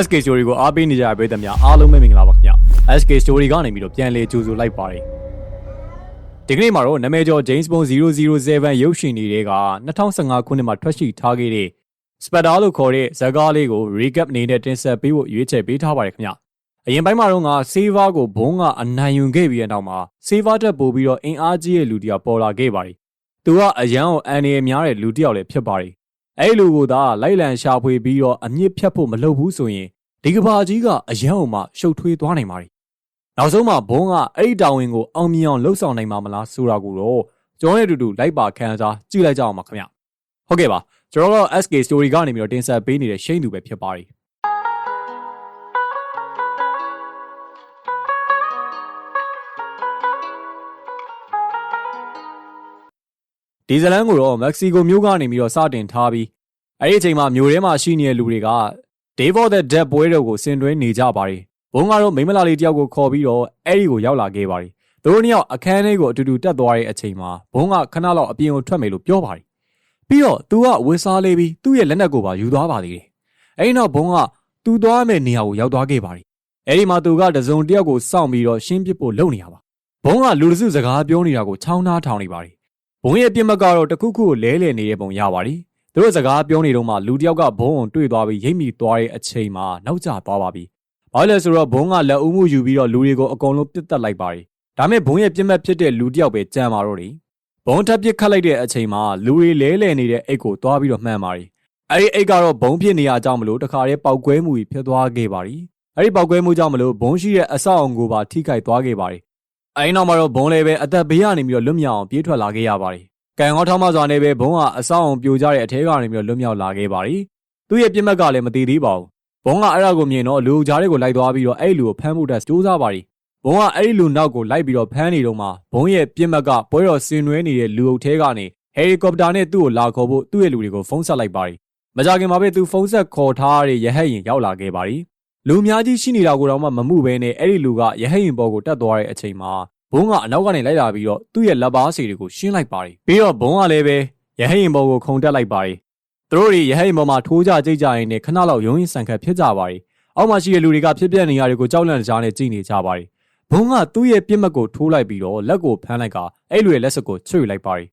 SK Story ကိုအားပေးနေကြတဲ့ပရိသတ်များအားလုံးပဲမင်္ဂလာပါခင်ဗျ SK Story ကနေပြီးတော့ပြန်လည်ကြိုဆိုလိုက်ပါတယ်ဒီကနေ့မှာတော့နာမည်ကျော် James Bond 007ရုပ်ရှင်တွေက2015ခုနှစ်မှာထွက်ရှိထားခဲ့တဲ့ Spectre လို့ခေါ်တဲ့ဇာတ်ကားလေးကို recap အနေနဲ့တင်ဆက်ပေးဖို့ရွေးချယ်ပေးထားပါတယ်ခင်ဗျအရင်ပိုင်းမှာတော့ငါ Saver ကိုဘုံကအနိုင်ယူခဲ့ပြီးတဲ့နောက်မှာ Saver တက်ပို့ပြီးတော့အင်အားကြီးတဲ့လူတစ်ယောက်ပေါ်လာခဲ့ပါတယ်သူကအရန်ကိုအန်ရများတဲ့လူတစ်ယောက်လည်းဖြစ်ပါတယ် အဲ့လူကိုသာလိုက်လံရှာဖွေပြီးတော့အမြင့်ဖြတ်ဖို့မလုပ်ဘူးဆိုရင်ဒီကဘာကြီးကအရန်အောင်မှရှုပ်ထွေးသွားနိုင်ပါတယ်။နောက်ဆုံးမှာဘုံကအဲ့ဒီတာဝန်ကိုအောင်မြင်အောင်လှုပ်ဆောင်နိုင်မှာမလားဆိုတာကိုတော့ကျွန်တော်နဲ့အတူတူလိုက်ပါခန်းစားကြည့်လိုက်ကြအောင်ပါခင်ဗျ။ဟုတ်ကဲ့ပါကျွန်တော်တို့ SK Story ကနေပြီးတော့တင်ဆက်ပေးနေတဲ့ရှိန်သူပဲဖြစ်ပါတယ်။ ဒီဇလန်ကိုတော့မက္ကဆီကိုမြို့ကနေပြီးတော့စတင်ထားပြီးအဲ့ဒီအချိန်မှာမြို့ထဲမှာရှိနေတဲ့လူတွေက Dave of the Dead ပွဲတော်ကိုဆင်တွဲနေကြပါတယ်။ဘုံကတော့မိမလာလေးတယောက်ကိုခေါ်ပြီးတော့အဲ့ဒီကိုရောက်လာခဲ့ပါတယ်။သူတို့နှစ်ယောက်အခန်းထဲကိုအတူတူတက်သွားတဲ့အချိန်မှာဘုံကခဏလောက်အပြင်ကိုထွက်မယ်လို့ပြောပါတယ်။ပြီးတော့သူကဝစ်စားလေးပြီးသူ့ရဲ့လက်နက်ကိုပါယူသွားပါသေးတယ်။အဲ့ဒီနောက်ဘုံကသူသွားမယ့်နေရာကိုရောက်သွားခဲ့ပါတယ်။အဲ့ဒီမှာသူကတစုံတယောက်ကိုစောင့်ပြီးတော့ရှင်းပစ်ဖို့လုပ်နေရပါ။ဘုံကလူတစုစကားပြောနေတာကိုချောင်းသားထောင်နေပါတယ်။ ဘုံရဲ့ပြစ်မှတ်ကတော့တခုခုကိုလဲလှယ်နေတဲ့ပုံရပါတယ်။သူတို့စကားပြောနေတော့မှလူတယောက်ကဘုံကိုတွေ့သွားပြီးရိပ်မိသွားတဲ့အချိန်မှာနောက်ကျသွားပါပြီ။ဘာလို့လဲဆိုတော့ဘုံကလက်ဦးမှုယူပြီးတော့လူတွေကိုအကုန်လုံးပစ်တက်လိုက်ပါတယ်။ဒါမဲ့ဘုံရဲ့ပြစ်မှတ်ဖြစ်တဲ့လူတယောက်ပဲကြံပါတော့တယ်။ဘုံထပ်ပစ်ခတ်လိုက်တဲ့အချိန်မှာလူတွေလဲလှယ်နေတဲ့အိတ်ကိုသွားပြီးတော့မှန်ပါတယ်။အဲဒီအိတ်ကတော့ဘုံဖြစ်နေရကြောင်းမလို့တခါတည်းပောက်ကွဲမှုကြီးဖြစ်သွားခဲ့ပါတယ်။အဲဒီပောက်ကွဲမှုကြောင့်မလို့ဘုံရှိတဲ့အဆောက်အုံကိုပါထိခိုက်သွားခဲ့ပါတယ်။ အဲဒီနောက်မှာတော့ဘုံလည်းပဲအသက်ဘေးကနေပြီးတော့လွတ်မြောက်အောင်ပြေးထွက်လာခဲ့ရပါတယ်။ကံကောင်းထောင်းမစွာနဲ့ပဲဘုံကအဆောက်အုံပြိုကျတဲ့အထဲကနေပြီးတော့လွတ်မြောက်လာခဲ့ပါတယ်။သူ့ရဲ့ပြစ်မှတ်ကလည်းမတည်သေးပါဘူး။ဘုံကအဲ့ဒါကိုမြင်တော့လူကြားတွေကိုလိုက်သွားပြီးတော့အဲ့လူကိုဖမ်းဖို့တက်စူးစမ်းပါတယ်။ဘုံကအဲ့ဒီလူနောက်ကိုလိုက်ပြီးတော့ဖမ်းနေတော့မှဘုံရဲ့ပြစ်မှတ်ကပွဲတော်ဆင်နွှဲနေတဲ့လူအုပ်ထဲကနေဟယ်လီကော်ပတာနဲ့သူ့ကိုလာခေါ်ဖို့သူ့ရဲ့လူတွေကိုဖုန်းဆက်လိုက်ပါတယ်။မကြခင်မှာပဲသူဖုန်းဆက်ခေါ်ထားတဲ့ရဟတ်ရင်ရောက်လာခဲ့ပါတယ်။ လူအများကြီးရှိနေတာကိုတော့မှမမှုဘဲနဲ့အဲ့ဒီလူကရဟတ်ရင်ပေါ်ကိုတက်သွားတဲ့အချိန်မှာဘုံကအနောက်ကနေလိုက်လာပြီးတော့သူ့ရဲ့လက်ပါစီတွေကိုရှင်းလိုက်ပါတယ်ပြီးတော့ဘုံကလည်းပဲရဟရင်ဘော်ကိုခုန်တက်လိုက်ပါတယ်သူတို့တွေရဟရင်ဘော်မှာထိုးကြကြိတ်ကြရင်နဲ့ခဏလောက်ရုံးရင်ဆန်ခတ်ဖြစ်ကြပါတယ်အောက်မှာရှိတဲ့လူတွေကဖြစ်ပြနေရတွေကိုကြောက်လန့်ကြားနဲ့ကြည်နေကြပါတယ်ဘုံကသူ့ရဲ့ပြစ်မှတ်ကိုထိုးလိုက်ပြီးတော့လက်ကိုဖမ်းလိုက်ကအဲ့လူရဲ့လက်စကိုချွေလိုက်ပါတယ်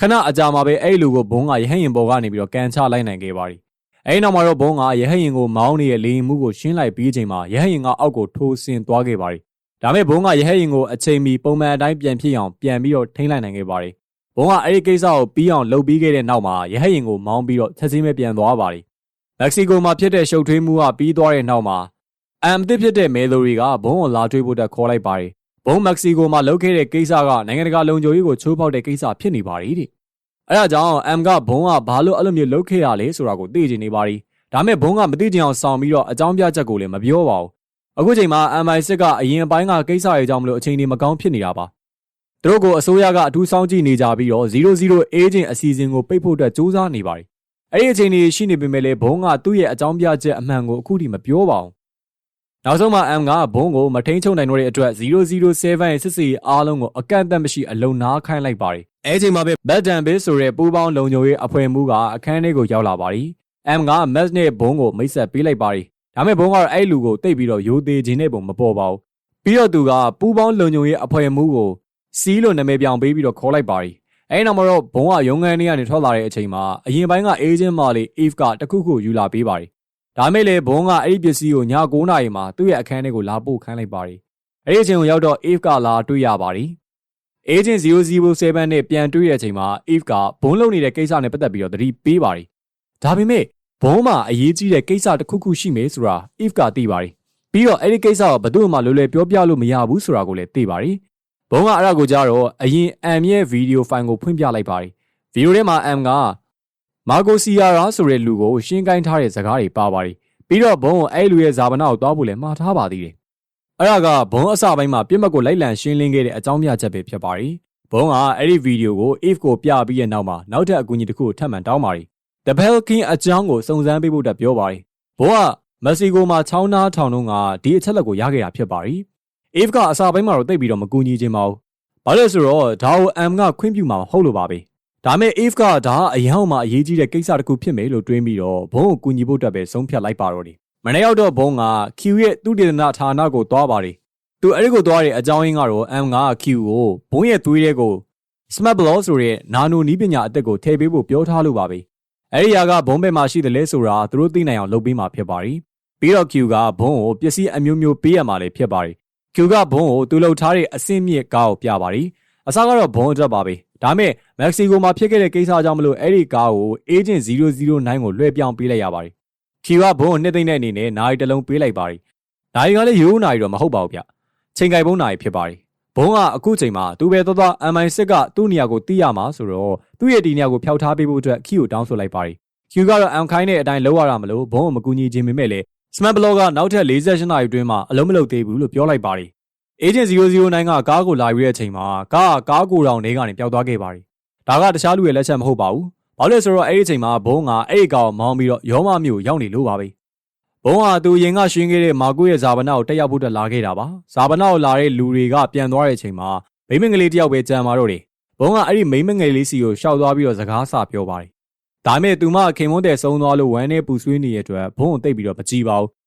ခဏအကြာမှာပဲအဲ့လူကိုဘုံကရဟရင်ဘော်ကနေပြီးတော့ကန်ချလိုက်နိုင်ခဲ့ပါတယ် အဲ့နောက်မှာတော့ဘုံကရဟရင်ကိုမောင်းနေတဲ့လေရင်မှုကိုရှင်းလိုက်ပြီးချိန်မှာရဟရင်ကအောက်ကိုထိုးဆင်းသွားခဲ့ပါတယ်ဒါမဲ့ဘုံကရဟရင်ကိုအချိန်မီပုံမှန်အတိုင်းပြန်ဖြစ်အောင်ပြန်ပြီးတော့ထိန်းလိုက်နိုင်ခဲ့ပါတယ်။ဘုံကအဲ့ဒီကိစ္စကိုပြီးအောင်လုပ်ပြီးခဲ့တဲ့နောက်မှာရဟရင်ကိုမောင်းပြီးတော့ချက်ချင်းပဲပြန်သွားပါတယ်။မက္ကဆီကိုမှာဖြစ်တဲ့ရှုပ်ထွေးမှုကပြီးသွားတဲ့နောက်မှာအမ်တစ်ဖြစ်တဲ့မဲလိုရီကဘုံကိုလာထွေးဖို့တက်ခေါ်လိုက်ပါတယ်။ဘုံမက္ကဆီကိုမှာလုပ်ခဲ့တဲ့ကိစ္စကနိုင်ငံတကာလုံခြုံရေးကိုချိုးဖောက်တဲ့ကိစ္စဖြစ်နေပါတယ်တဲ့။ အဲဒါကြောင့်အမ်ကဘုံကဘာလို့အဲ့လိုမျိုးလုပ်ခဲ့ရလဲဆိုတာကိုသိချင်နေပါတယ်။ဒါမဲ့ဘုံကမသိချင်အောင်ဆောင်ပြီးတော့အကြောင်းပြချက်ကိုလည်းမပြောပါဘူးအခုချိန်မှာ MI6 ကအရင်အပိုင်းကကိစ္စတွေကြောင့်မလို့အချိန်တွေမကောင်းဖြစ်နေတာပါသူတို့ကိုအစိုးရကအထူးစောင့်ကြည့်နေကြပြီးတော့00 agent အစီအစဉ်ကိုပိတ်ဖို့အတွက်စူးစမ်းနေပါတယ်အဲ့ဒီအချိန်တွေရှိနေပေမဲ့လည်းဘုံကသူ့ရဲ့အကြောင်းပြချက်အမှန်ကိုအခုထိမပြောပါဘူး နောက်ဆုံးမှာ M ကဘုံကိုမထိန်ချုံနိုင်တော့တဲ့အတွက်007ရဲ့စစ်စီအားလုံးကိုအကန့်အသတ်မရှိအလုံနာခိုင်းလိုက်ပါတယ်အဲ့ဒီချိန်မှာပဲဘက်ဒန်ဘေးဆိုတဲ့ပူးပေါင်းလုံခြုံရေးအဖွဲ့မှုကအခန်းထဲကိုရောက်လာပါတယ် M က Max နဲ့ဘုံကိုမိတ်ဆက်ပေးလိုက်ပါတယ်ဒါမဲ့ဘုံကတော့အဲ့လူကိုတိတ်ပြီးတော့ရိုသေခြင်းနဲ့ပုံမပေါ်ပါဘူးပြီးတော့သူကပူးပေါင်းလုံခြုံရေးအဖွဲ့မှုကိုစီးလို့နာမည်ပြောင်ပေးပြီးတော့ခေါ်လိုက်ပါရီအဲ့နောက်မှာတော့ဘုံကရုံငန်းထဲကနေထွက်လာတဲ့အချိန်မှာအရင်ပိုင်းကအေဂျင့်မာလီ Eve ကတခုခုယူလာပေးပါရီ ဒါမဲ့လေဘုံကအဲ့ဒီပစ္စည်းကိုည9နာရီမှာသူ့ရဲ့အခန်းထဲကိုလာပို့ခိုင်းလိုက်ပါရီအဲ့ဒီအချိန်ကိုရောက်တော့ Eve ကလာတွေ့ရပါရီ Agent 007နဲ့ပြန်တွေ့တဲ့အချိန်မှာ Eve ကဘုံလုံနေတဲ့ကိစ္စနဲ့ပတ်သက်ပြီးတော့သတိပေးပါရီဒါပေမဲ့ဘုံမှာအရေးကြီးတဲ့ကိစ္စတစ်ခုခုရှိမယ်ဆိုတာ if ကသိပါတယ်ပြီးတော့အဲ့ဒီကိစ္စကိုဘယ်သူမှလွယ်လွယ်ပြောပြလို့မရဘူးဆိုတာကိုလည်းသိပါတယ်ဘုံကအဲ့ဒါကိုကြားတော့အရင် M ရဲ့ဗီဒီယိုဖိုင်ကိုဖွင့်ပြလိုက်ပါတယ်ဗီဒီယိုထဲမှာ M က မာကိုစီယာရာဆိုတဲ့လူကိုရှင်းကိုင်းထားတဲ့ဇာတ်ကားတွေပါပါတယ်ပြီးတော့ဘုံကိုအဲ့လူရဲ့ဇာပနာကိုတွားဖို့လည်းမှားထားပါသေးတယ်အဲ့ဒါကဘုံအစပိုင်းမှာပြစ်မှတ်ကိုလိုက်လံရှင်းလင်းခဲ့တဲ့အကြောင်းပြချက်ပဲဖြစ်ပါတယ်ဘုံကအဲ့ဒီဗီဒီယိုကို if ကိုပြပြီးရဲ့နောက်မှာနောက်ထပ်အကူအညီတစ်ခုထပ်မံတောင်းပါတယ် The Belkin အကြောင်းကိုစုံစမ်းပေးဖို့တက်ပြောပါတယ်။ဘိုးကမက္ဆီကိုမှာချောင်းနာထောင်တုန်းကဒီအချက်လက်ကိုရခဲ့တာဖြစ်ပါတယ်။ Eve ကအစာပိုင်းမှာတော့တိတ်ပြီးတော့မကူညီခြင်းပါဘူး။ဘာလို့လဲဆိုတော့ဒါကို M ကခွင့်ပြုမှာမဟုတ်လို့ပါပဲ။ ဒါမဲ့ Eve ကဒါအရန်မှအရေးကြီးတဲ့ကိစ္စတစ်ခုဖြစ်မယ်လို့တွေးပြီးတော့ဘုံကိုကူညီဖို့တက်ပဲဆုံးဖြတ်လိုက်ပါတော့တယ်။မနေ့ရောက်တော့ဘုံက Q ရဲ့သူတေသနာဌာနကိုသွားပါတယ်သူအဲ့ဒီကိုသွားတဲ့အကြောင်းရင်းကတော့ M က Q ကိုဘုံရဲ့သွေးတဲ့ကို Smart Block ဆိုတဲ့နာနိုနီးပညာအသက်ကိုထည့်ပေးဖို့ပြောထားလို့ပါပဲအဲ့ဒီຢာကဘုံဘက်မှာရှိတယ်လဲဆိုတာသူတို့သိနိုင်အောင်လုပ်ပေးမှာဖြစ်ပါတယ်ပြီးတော့ Q ကဘုံကိုပစ္စည်းအမျိုးမျိုးပေးရမှာလည်းဖြစ်ပါတယ် Q ကဘုံကိုသူလှုပ်ထားတဲ့အဆင့်မြင့်ကားကိုပြပါတယ် အစားကတော့ဘုံအတွက်ပါပဲဒါမဲ့မက္ကဆီကိုမှာဖြစ်ခဲ့တဲ့ကိစ္စကြောင့်မလို့အဲ့ဒီကားကို Agent 009ကိုလွှဲပြောင်းပေးလိုက်ရပါတယ်။ Q ကဘုံကိုနှစ်သိမ့်တဲ့အနေနဲ့နိုင်တစ်လုံးပေးလိုက်ပါတယ်။နိုင်ကလည်းရိုးနိုင်တော့မဟုတ်ပါဘူးဗျ။ချိန်ကြိုင်ဘုံနိုင်ဖြစ်ပါတယ်။ဘုံကအခုချိန်မှာသူပဲသွားသွား MI6 ကသူ့နေရာကိုတီးရမှာဆိုတော့သူ့ရဲ့ဒီနေရာကိုဖျောက်ထားပေးဖို့အတွက် Q ကိုတောင်းဆိုလိုက်ပါတယ်။ Q ကတော့ M ခိုင်းတဲ့အတိုင်းလုပ်ရတာမလို့ဘုံကိုမကူညီခြင်းပေမဲ့လည်း Smart Block ကနောက်ထပ်48နာရီအတွင်းမှာအလုံးမလုံးသေးဘူးလို့ပြောလိုက်ပါတယ်။ Agent 009ကကားကိုလာပြီးတဲ့အချိန်မှာကားကကားကိုတောင်နေကနေပျောက်သွားခဲ့ပါတယ်။ဒါကတခြားလူရဲ့လက်ချက်မဟုတ်ပါဘူး။ဘာလို့လဲဆိုတော့အဲ့ဒီအချိန်မှာဘုံကအဲ့ဒီကောင်မောင်းပြီးတော့ရောမမျိုးရောက်နေလို့ပါပဲ။ဘုံကသူရင်ကရှင်းခဲ့တဲ့မာကိုရဲ့ဇာပနာကိုတက်ရောက်ဖို့တက်လာခဲ့တာပါ။ဇာပနာကိုလာတဲ့လူတွေကပြန်သွားတဲ့အချိန်မှာမိမငယ်လေးတယောက်ပဲကြံပါတော့တယ်။ဘုံကအဲ့ဒီမိမငယ်လေးစီကိုရှောက်သွားပြီးတော့စကားဆပြောပါတယ်။ဒါမဲ့သူမခင်မွန်းတဲ့ဆုံးသွားလို့ဝမ်းနဲ့ပူဆွေးနေတဲ့အတွက်ဘုံကိုတိတ်ပြီးတော့မကြည့်ပါဘူး။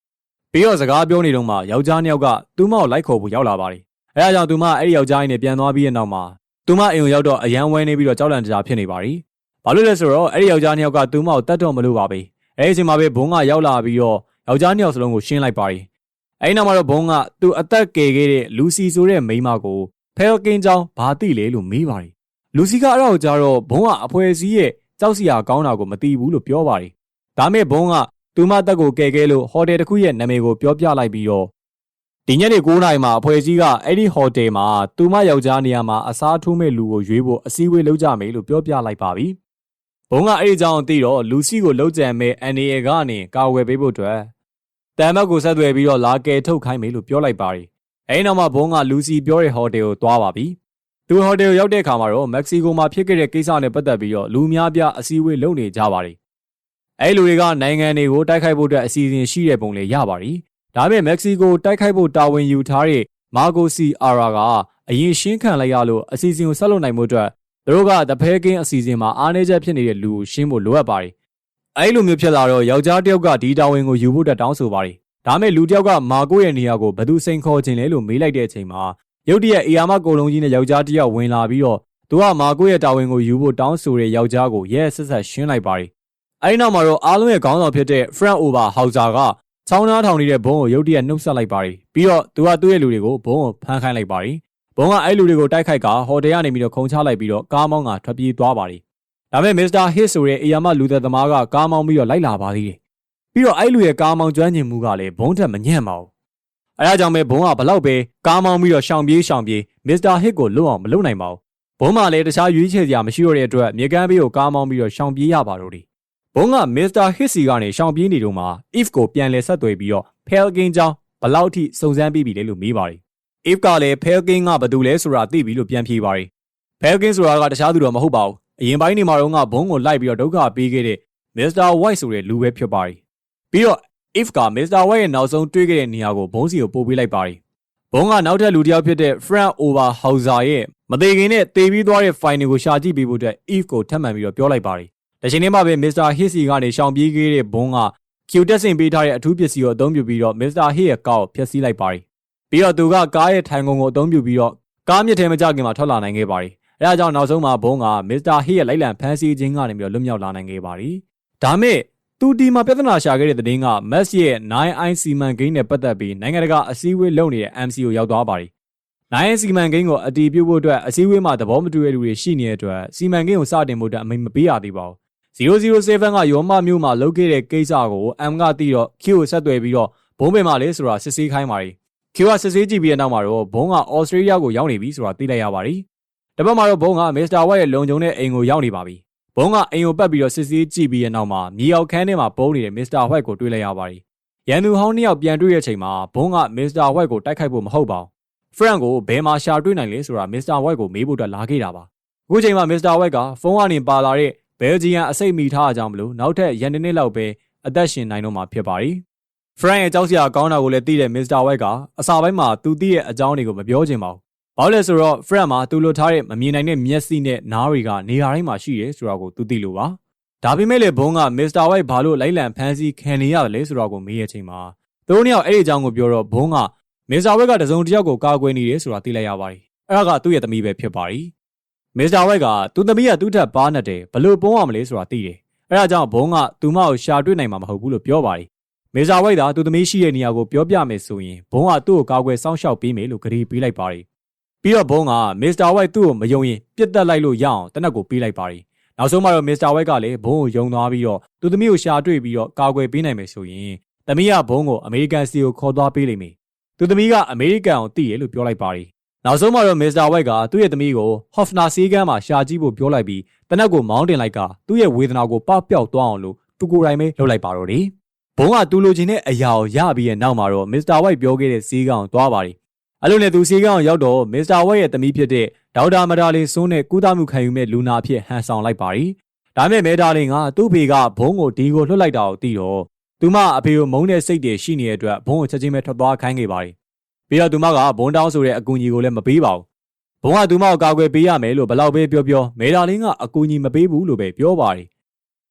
ပြီးတော့စကားပြောနေတော့မှယောက်ျားနှစ်ယောက်ကသူမကိုလိုက်ခေါ်ဖို့ရောက်လာပါတယ်။အဲဒါကြောင့်သူမအဲ့ဒီယောက်ျားကြီးနဲ့ပြန်သွားပြီးတဲ့နောက်မှာသူမအိမ်ကိုရောက်တော့အရန်ဝဲနေပြီးတော့ကြောက်လန့်တကြားဖြစ်နေပါပြီ။ဘာလို့လဲဆိုတော့အဲ့ဒီယောက်ျားနှစ်ယောက်ကသူမကိုတတ်တော့မလို့ပါပဲ။အဲ့ဒီအချိန်မှာပဲဘုံကရောက်လာပြီးတော့ယောက်ျားနှစ်ယောက်စလုံးကိုရှင်းလိုက်ပါပြီ။အဲ့ဒီနောက်မှာတော့ဘုံကသူအသက်ကယ်ခဲ့တဲ့လူစီဆိုတဲ့မိန်းမကိုဖဲလကင်းချောင်းဘာသိလဲလို့မေးပါတယ်။လူစီကအဲ့ဒါကိုကြားတော့ဘုံကအဖွဲစည်းရဲ့ကြောက်စရာကောင်းတာကိုမသိဘူးလို့ပြောပါတယ်။ဒါမဲ့ဘုံက သူမတက်ကိုကယ်ခဲ့လို့ဟိုတယ်တစ်ခုရဲ့နာမည်ကိုပြောပြလိုက်ပြီးတော့ဒီညနေ9:00နာရီမှာအဖွဲ့အစည်းကအဲ့ဒီဟိုတယ်မှာသူမယောက်ျားနေရာမှာအစားထိုးမဲ့လူကိုရွေးဖို့အစည်းအဝေးလုပ်ကြမယ်လို့ပြောပြလိုက်ပါပြီ။ဘုံကအဲ့ဒီကြောင်သိတော့လူစီကိုလှုပ်ကြံမဲ့ NAA ကနေကာဝယ်ပေးဖို့အတွက်တမ်မတ်ကိုဆက်သွယ်ပြီးတော့လာကယ်ထုတ်ခိုင်းမယ်လို့ပြောလိုက်ပါရီ။အဲ့နောက်မှာဘုံကလူစီပြောတဲ့ဟိုတယ်ကိုသွားပါပြီ။သူဟိုတယ်ကိုရောက်တဲ့အခါမှာတော့မက္ကဆီကိုမှာဖြစ်ခဲ့တဲ့ကိစ္စနဲ့ပတ်သက်ပြီးတော့လူများပြားအစည်းအဝေးလုပ်နေကြပါရီ။ အဲ့လူတွေကနိုင်ငံတွေကိုတိုက်ခိုက်ဖို့အတွက်အစီအစဉ်ရှိတဲ့ပုံလေးရပါရီ။ဒါပေမဲ့မက္ကဆီကိုတိုက်ခိုက်ဖို့တာဝန်ယူထားတဲ့မာဂိုစီအာရာကအရင်ရှင်းခံလိုက်ရလို့အစီအစဉ်ကိုဆက်လုပ်နိုင်မှုအတွက်သူတို့ကတဖဲကင်းအစီအစဉ်မှာအားနည်းချက်ဖြစ်နေတဲ့လူကိုရှင်းဖို့လိုအပ်ပါတယ်။အဲဒီလိုမျိုးဖြစ်လာတော့ယောက်ျားတစ်ယောက်ကဒီတာဝန်ကိုယူဖို့တက်တောင်းဆိုပါတယ်။ဒါမဲ့လူတစ်ယောက်ကမာကိုရဲ့နေရာကိုဘသူစိန်ခေါ်ခြင်းလဲလို့မေးလိုက်တဲ့အချိန်မှာရုတ်တရက်အေယာမကိုလုံးကြီးနဲ့ယောက်ျားတစ်ယောက်ဝင်လာပြီးတော့သူကမာကိုရဲ့တာဝန်ကိုယူဖို့တောင်းဆိုတဲ့ယောက်ျားကိုရဲဆက်ဆက်ရှင်းလိုက်ပါတယ်။ အဲဒီနောက်မှာတော့အားလုံးရဲ့ခေါင်းဆောင်ဖြစ်တဲ့ Frank Over Hauser ကချောင်းသားထောင်နေတဲ့ဘုံကိုရုတ်တရက်နှုတ်ဆက်လိုက်ပါတယ်ပြီးတော့သူကသူ့ရဲ့လူတွေကိုဘုံကိုဖမ်းခိုင်းလိုက်ပါတယ်ဘုံကအဲ့လူတွေကိုတိုက်ခိုက်ကဟိုတယ်ကနေပြီးတော့ခုံချလိုက်ပြီးတော့ကားမောင်းကထွက်ပြေးသွားပါတယ်ဒါပေမဲ့မစ္စတာဟစ်ဆိုတဲ့အေယာမလူသက်သမားကကားမောင်းပြီးတော့လိုက်လာပါသေးတယ်ပြီးတော့အဲ့လူရဲ့ကားမောင်းကျွမ်းကျင်မှုကလည်းဘုံထက်မညံ့ပါဘူးအဲဒါကြောင့်ပဲဘုံကဘလောက်ပဲကားမောင်းပြီးတော့ရှောင်ပြေးရှောင်ပြေးမစ္စတာဟစ်ကိုလွတ်အောင်မလုပ်နိုင်ပါဘူးဘုံမှလည်းတခြားရွေးချယ်စရာမရှိတော့တဲ့အတွက်မြေကမ်းဘေးကိုကားမောင်းပြီးတော့ရှောင်ပြေးရပါတော့တယ် ဘုံကမစ္စတာဟစ်စီကနေရှောင်ပြေးနေတော့မှ if ကိုပြန်လဲဆက်သွယ်ပြီးတော့ Falcon ကြောင်းဘလောက်ထိစုံစမ်းပြီးပြီလဲလို့မေးပါတယ်။ if ကလည်း Falcon ကဘာတူလဲဆိုတာသိပြီလို့ပြန်ဖြေပါတယ်။ Falcon ဆိုတာကတခြားသူတော့မဟုတ်ပါဘူး။အရင်ပိုင်းနေမှာတော့ကဘုံကိုလိုက်ပြီးတော့ဒုက္ခပေးခဲ့တဲ့ Mr. White ဆိုတဲ့လူပဲဖြစ်ပါတယ်။ပြီးတော့ if က Mr. White ရဲ့နောက်ဆုံးတွေ့ခဲ့တဲ့နေရာကိုဘုံစီကိုပို့ပေးလိုက်ပါတယ်။ဘုံကနောက်ထပ်လူတစ်ယောက်ဖြစ်တဲ့ Frank Overhauser ရဲ့မသေးခင်နဲ့တေးပြီးသွားတဲ့ file ကိုရှာကြည့်ပေးဖို့အတွက် if ကိုထပ်မံပြီးတော့ပြောလိုက်ပါတယ်။ တချိန်တည်းမှာပဲ Mr. Hissy ကနေရှောင်ပြေးခဲ့တဲ့ဘုံက Q တက်ဆင်ပေးထားတဲ့အထူးပစ္စည်းကိုအသုံးပြုပြီးတော့ Mr. Hit ရဲ့ကားကိုဖျက်ဆီးလိုက်ပါတယ်။ပြီးတော့သူကကားရဲ့ထိုင်ကုန်ကိုအသုံးပြုပြီးတော့ကားမြစ်ထဲမကြခင်မှာထွက်လာနိုင်ခဲ့ပါတယ်။အဲဒါကြောင့်နောက်ဆုံးမှာဘုံက Mr. Hit ရဲ့လိုက်လံဖမ်းဆီးခြင်းကနေပြီးတော့လွတ်မြောက်လာနိုင်ခဲ့ပါတယ်။ဒါမဲ့သူဒီမှာပြဿနာရှာခဲ့တဲ့တဲ့င်းက Max ရဲ့ 9i စီမံကိန်းနဲ့ပတ်သက်ပြီးနိုင်ငံတကာအစည်းအဝေးလုပ်နေတဲ့ MC ကိုရောက်သွားပါတယ်။9စီမံကိန်းကိုအတီးပြုတ်ဖို့အတွက်အစည်းအဝေးမှာသဘောမတူတဲ့လူတွေရှိနေတဲ့အတွက်စီမံကိန်းကိုစတင်ဖို့အတွက်အမိန့်မပေးရသေးပါဘူး 007ကရောမမျိုးမှာလုပ်ခဲ့တဲ့ကိစ္စကို M ကသိတော့ Q ကိုဆက်သွယ်ပြီးတော့ဘုံပင်မှာလေဆိုတာစစ်ဆေးခိုင်းပါတယ်။ Q ကစစ်ဆေးကြည့်ပြီးတဲ့နောက်မှာတော့ဘုံကဩစတြေးလျကိုရောက်နေပြီဆိုတာသိလိုက်ရပါတယ်။တပတ်မှာတော့ဘုံကမစ္စတာဝက်ရဲ့လုံခြုံတဲ့အိမ်ကိုရောက်နေပါပြီ။ဘုံကအိမ်ကိုပတ်ပြီးတော့စစ်ဆေးကြည့်ပြီးတဲ့နောက်မှာမြေအောက်ခန်းထဲမှာပုံနေတဲ့မစ္စတာဝက်ကိုတွေ့လိုက်ရပါတယ်။ရန်သူဟောင်းနှစ်ယောက်ပြန်တွေ့တဲ့အချိန်မှာဘုံကမစ္စတာဝက်ကိုတိုက်ခိုက်ဖို့မဟုတ်ပါဘူး။ Frank ကိုဘယ်မှာရှာတွေ့နိုင်လဲဆိုတာမစ္စတာဝက်ကိုမေးဖို့အတွက်လာခဲ့တာပါ။အခုချိန်မှာမစ္စတာဝက်ကဖုန်းကနေပါလာတဲ့ ဘယ်လ်ဂျီယံအစိတ်မိထားကြမလို့နောက်ထပ်ရန်တစ်နှစ်လောက်ပဲအသက်ရှင်နိုင်တော့မှာဖြစ်ပါတယ်။ဖရန်ရဲ့ကြောက်စရာကောင်းတာကိုလည်းသိတဲ့မစ္စတာဝိုက်ကအစာပိုင်းမှာသူသိရဲ့အကြောင်းတွေကိုမပြောချင်ပါဘူး။ဘာလို့လဲဆိုတော့ဖရန်မှာသူလွတ်ထားတဲ့မမြင်နိုင်တဲ့မျက်စိနဲ့နားတွေကနေရာတိုင်းမှာရှိတယ်ဆိုတာကိုသူသိလို့ပါဒါပေမဲ့လည်းဘုံကမစ္စတာဝိုက်ဘာလို့လိုက်လံဖမ်းဆီးခံနေရတယ်လဲဆိုတော့ကိုမေးရချိန်မှာသူတို့နှစ်ယောက်အဲ့ဒီအကြောင်းကိုပြောတော့ဘုံကမစ္စတာဝိုက်ကတစုံတစ်ယောက်ကိုကာကွယ်နေတယ်ဆိုတာသိလိုက်ရပါတယ်အဲ့ဒါကသူ့ရဲ့သမီးပဲဖြစ်ပါတယ် မစ္စတာဝိုက်ကသူ့သမီးကသူ့ထက်ပါနေတယ်ဘလို့ပုံရမလဲဆိုတာသိတယ်အဲ့ဒါကြောင့်ဘုံကသူမကိုရှာတွေ့နိုင်မှာမဟုတ်ဘူးလို့ပြောပါတယ်မေဇာဝိုက်သာသူသမီးရှိတဲ့နေရာကိုပြောပြမယ်ဆိုရင်ဘုံကသူ့ကိုကာကွယ်စောင့်ရှောက်ပေးမယ်လို့ကြေပေးလိုက်ပါတယ်ပြီးတော့ဘုံကမစ္စတာဝိုက်သူ့ကိုမယုံရင်ပြစ်တက်လိုက်လို့ရအောင်တနက်ကိုပေးလိုက်ပါတယ်နောက်ဆုံးမှာတော့မစ္စတာဝိုက်ကလည်းဘုံကိုယုံသွားပြီးတော့သူသမီးကိုရှာတွေ့ပြီးတော့ကာကွယ်ပေးနိုင်မယ်ဆိုရင်သမီးကဘုံကိုအမေရိကန်စီကိုခေါ်သွားပေးလိမ့်မယ်သူသမီးကအမေရိကန်ကိုတည်ရလို့ပြောလိုက်ပါတယ် နောက်ဆုံးမှာတော့မစ္စတာဝိုက်ကသူ့ရဲ့သမီးကိုဟော့ဖနာစီကမ်းမှာရှာကြည့်ဖို့ပြောလိုက်ပြီးတနက်ကိုမောင်းတင်လိုက်ကသူ့ရဲ့ဝေဒနာကိုပပျောက်သွားအောင်လို့သူကိုယ်တိုင်ပဲလုပ်လိုက်ပါတော့တယ်ဘုံကတူလိုချင်တဲ့အရာကိုရပြီးရဲ့နောက်မှာတော့မစ္စတာဝိုက်ပြောခဲ့တဲ့စီးကောင်သွားပါတယ်အဲ့လိုနဲ့သူစီးကောင်ရောက်တော့မစ္စတာဝိုက်ရဲ့သမီးဖြစ်တဲ့ဒေါက်တာမဒါလင်စွန်းနဲ့ကုသမှုခံယူမဲ့လူနာဖြစ်ဟန်ဆောင်လိုက်ပါတယ်ဒါမဲ့မဲဒါလင်ကသူ့ဖေကဘုံကိုဒီကိုလွှတ်လိုက်တာကိုသိတော့သူမအဖေကိုမုန်းတဲ့စိတ်တွေရှိနေတဲ့အတွက်ဘုံကိုချက်ချင်းပဲထွက်သွားခိုင်းခဲ့ပါတယ် ပြီးတော့သူမကဘုံတောင်းဆိုတဲ့အကူအညီကိုလည်းမပေးပါဘူးဘုံကသူမကိုကာကွယ်ပေးရမယ်လို့ဘလောက်ပဲပြောပြောမဲဒါလင်ကအကူအညီမပေးဘူးလို့ပဲပြောပါတယ်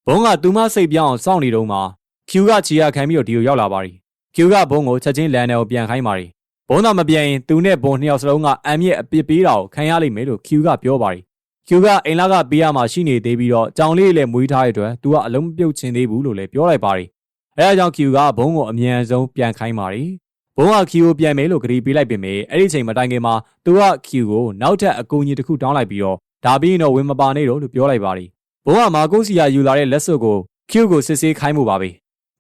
ဘုံကသူမစိတ်ပြောင်းအောင်စောင့်နေတော့မှကျူကချီရခံပြီးတော့ဒီကိုရောက်လာပါတယ်ကျူကဘုံကိုချက်ချင်းလမ်းထဲကိုပြန်ခိုင်းပါတယ်ဘုံတော့မပြန်ရင်သူနဲ့ဘုံနှစ်ယောက်စလုံးကအမ်မြင့်အပြစ်ပေးတာကိုခံရလိမ့်မယ်လို့ကျူကပြောပါတယ်ကျူကအိမ်လာကပေးရမှာရှိနေသေးပြီးတော့ကြောင်လေးလည်းမွေးထားတဲ့အတွက်သူကအလုံးမပြုတ်ချင်သေးဘူးလို့လည်းပြောလိုက်ပါတယ်အဲဒါကြောင့်ကျူကဘုံကိုအမြန်ဆုံးပြန်ခိုင်းပါတယ် ဘုံကကျူကိုပြန်မယ်လို့ကြေပေးလိုက်ပေမဲ့အဲ့ဒီချိန်မတိုင်ခင်မှာသူကကျူကိုနောက်ထပ်အကူအညီတစ်ခုတောင်းလိုက်ပြီးတော့ဒါပြီးရင်တော့ဝင်မပါနဲ့တော့လို့ပြောလိုက်ပါတယ်ဘုံကမာကုစီယာယူလာတဲ့လက်စွပ်ကိုကျူကိုစစ်ဆေးခိုင်းမှုပါပဲ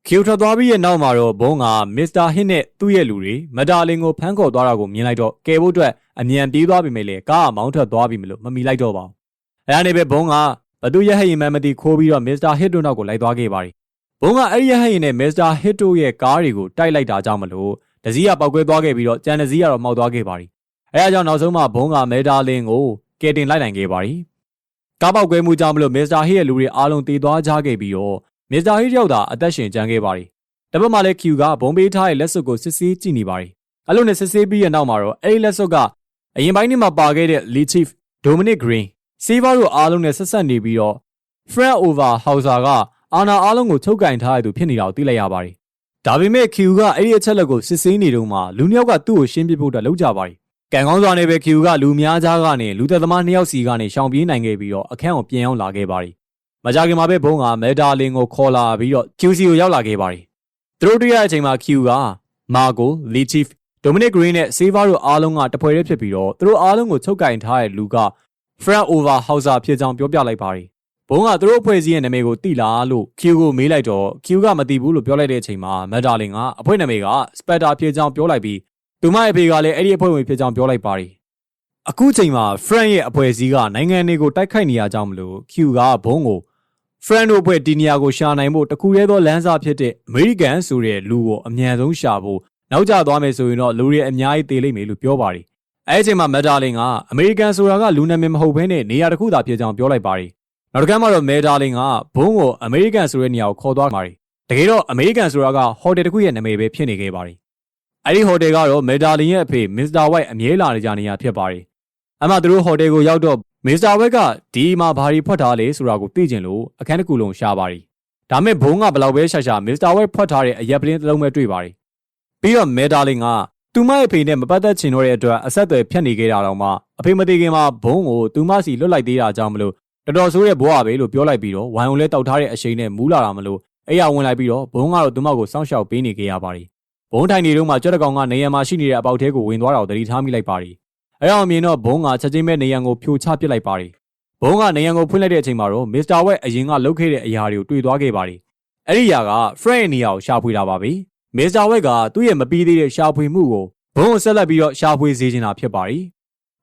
ကျူထွက်သွားပြီးရဲ့နောက်မှာတော့ဘုံကမစ္စတာဟစ်နဲ့သူ့ရဲ့လူတွေမတာလင်ကိုဖမ်းခေါ်သွားတာကိုမြင်လိုက်တော့ကယ်ဖို့အတွက်အမြန်ပြေးသွားပြီမဲ့လေကားကမောင်းထွက်သွားပြီမလို့မမီလိုက်တော့ပါဘူး။အဲဒါနဲ့ပဲဘုံကဘသူရဲ့ဟဲ့ရင်မှန်မသိခိုးပြီးတော့မစ္စတာဟစ်တို့နောက်ကိုလိုက်သွားခဲ့ပါတယ်။ဘုံကအဲ့ဒီရဲ့ဟဲ့ရင်နဲ့မစ္စတာဟစ်တို့ရဲ့ကားတွေကိုတိုက်လိုက်တာကြောင့်မလို့ ဒစီကပောက်ကွဲသွားခဲ့ပြီးတော့ကြံဒစီကတော့မှောက်သွားခဲ့ပါတယ်။အဲဒါကြောင့်နောက်ဆုံးမှဘုံကမဲတာလင်ကိုကယ်တင်လိုက်နိုင်ခဲ့ပါတယ်။ကားပောက်ကွဲမှုကြောင့်မလို့မစ္စတာဟစ်ရဲ့လူတွေအားလုံးတည်သွားကြခဲ့ပြီးတော့မစ္စတာဟစ်ရောက်တာအသက်ရှင်ကျန်ခဲ့ပါတယ်။တပတ်မှလည်း Q ကဘုံပေးထားတဲ့လက်စွပ်ကိုစစ်ဆေးကြည့်နေပါတယ်။အဲ့လိုနဲ့စစ်ဆေးပြီးရနောက်မှာတော့အဲ့ဒီလက်စွပ်ကအရင်ပိုင်းနှစ်မှာပါခဲ့တဲ့ Lead Chief Dominic Green စီးပါတို့အားလုံးနဲ့ဆက်ဆက်နေပြီးတော့ Frank Over Hauser ကအာနာအားလုံးကိုချုပ်ကင်ထားရသူဖြစ်နေတာကိုသိလိုက်ရပါတယ်။ ဒါပေမဲ့ Q ကအဲ့ဒီအချက်လက်ကိုစစ်ဆေးနေတုန်းမှာလူနှစ်ယောက်ကသူ့ကိုရှင်းပြဖို့အတွက်လုပ်ကြပါတယ်။ကံကောင်းစွာနဲ့ပဲ Q ကလူများကြားကနေလူသက်သမားနှစ်ယောက်စီကနေရှောင်ပြေးနိုင်ခဲ့ပြီးတော့အခန်းကိုပြင်အောင်လာခဲ့ပါတယ်။မကြခင်မှာပဲဘုံကမဲတာလင်ကိုခေါ်လာပြီးတော့ QC ကိုရောက်လာခဲ့ပါတယ်။သူတို့တွေ့ရတဲ့အချိန်မှာ Q က Margo, Lead Chief, Dominic Green နဲ့ Saver တို့အားလုံးကတပွဲတည်းဖြစ်ပြီးတော့သူတို့အားလုံးကိုချုပ်ကင်ထားတဲ့လူက Frank Over Hauser ဖြစ်ကြောင်းပြောပြလိုက်ပါတယ်။ ဘုံကသူတို့အဖွဲ့အစည်းရဲ့နာမည်ကိုသိလားလို့ Q ကိုမေးလိုက်တော့ Q ကမသိဘူးလို့ပြောလိုက်တဲ့အချိန်မှာ Madeline ကအဖွဲ့နာမည်က Spectre ဖြစ်ကြောင်းပြောလိုက်ပြီးသူမရဲ့အဖေကလည်းအဲ့ဒီအဖွဲ့ဝင်ဖြစ်ကြောင်းပြောလိုက်ပါတယ်။အခုချိန်မှာ Frank ရဲ့အဖွဲ့အစည်းကနိုင်ငံတွေကိုတိုက်ခိုက်နေရကြောင်းမလို့ Q ကဘုံကို Friend တို့အဖွဲ့ဒီနေရာကိုရှာနိုင်ဖို့တခုတည်းသောလမ်းစာဖြစ်တဲ့ American ဆိုတဲ့လူကိုအမြန်ဆုံးရှာဖို့နောက်ကျသွားမယ်ဆိုရင်တော့လူတွေအများကြီးသေလိမ့်မယ်လို့ပြောပါတယ်။အဲဒီအချိန်မှာ Medalin က American ဆိုတာကလူနာမည်မဟုတ်ဘဲနဲ့နေရာတစ်ခုသာဖြစ်ကြောင်းပြောလိုက်ပါတယ်။ နောက်တစ်ခါမှတော့ Medalin ကဘုံကို American ဆိုတဲ့နေရာကိုခေါ်သွားပါတယ်။တကယ်တော့ American ဆိုတာကဟိုတယ်တစ်ခုရဲ့နာမည်ပဲဖြစ်နေခဲ့ပါတယ်။အဲဒီဟိုတယ်ကတော့ Medalin ရဲ့အဖေ Mr. White အမြဲလာနေကြနေရဖြစ်ပါတယ်။အမှသူတို့ဟိုတယ်ကိုရောက်တော့မစ္စတာဝက်ကဒီမှာဘာတွေဖွက်ထားလဲဆိုတာကိုသိကျင်လို့အခန်းတစ်ခုလုံးရှာပါတယ်။ဒါမဲ့ဘုံကဘလောက်ပဲရှာရှာမစ္စတာဝက်ဖွက်ထားတဲ့အရက်ပလင်းတစ်လုံးပဲတွေ့ပါတယ်။ပြီးတော့မဲဒါလင်ကသူမရဲ့ဖေနဲ့မပတ်သက်ချင်တော့တဲ့အတွက်အဆက်အသွယ်ဖြတ်နေခဲ့တာတော့မှအဖေမသေးခင်မှာဘုံကိုသူမစီလွတ်လိုက်သေးတာကြောင့်မလို့ တော်တော်ဆိုးတဲ့ဘွားပဲလို့ပြောလိုက်ပြီးတော့ဝိုင်ုံလဲတောက်ထားတဲ့အရှိန်နဲ့မူးလာတာမလို့အဲ့ရဝင်လိုက်ပြီးတော့ဘုံကတော့သူမကိုစောင့်ရှောက်ပေးနေခဲ့ရပါတယ်။ဘုံထိုင်နေတော့မှကြွတဲ့ကောင်ကနေရာမှာရှိနေတဲ့အပေါက်ထဲကိုဝင်သွားတာကိုသတိထားမိလိုက်ပါတယ်။အဲ့အောင်မြင်တော့ဘုံကချက်ချင်းပဲနေရန်ကိုဖြိုချပစ်လိုက်ပါတယ်။ဘုံကနေရန်ကိုဖွင့်လိုက်တဲ့အချိန်မှာတော့မစ္စတာဝက်အရင်ကလှုပ်ခဲ့တဲ့အရာတွေကိုတွေ့သွားခဲ့ပါတယ်။အဲ့ဒီအရာက Frank နေရာကိုရှာဖွေတာပါပဲ။မစ္စတာဝက်ကသူ့ရဲ့မပြီးသေးတဲ့ရှာဖွေမှုကိုဘုံကိုဆက်လက်ပြီးတော့ရှာဖွေစေချင်တာဖြစ်ပါတယ်။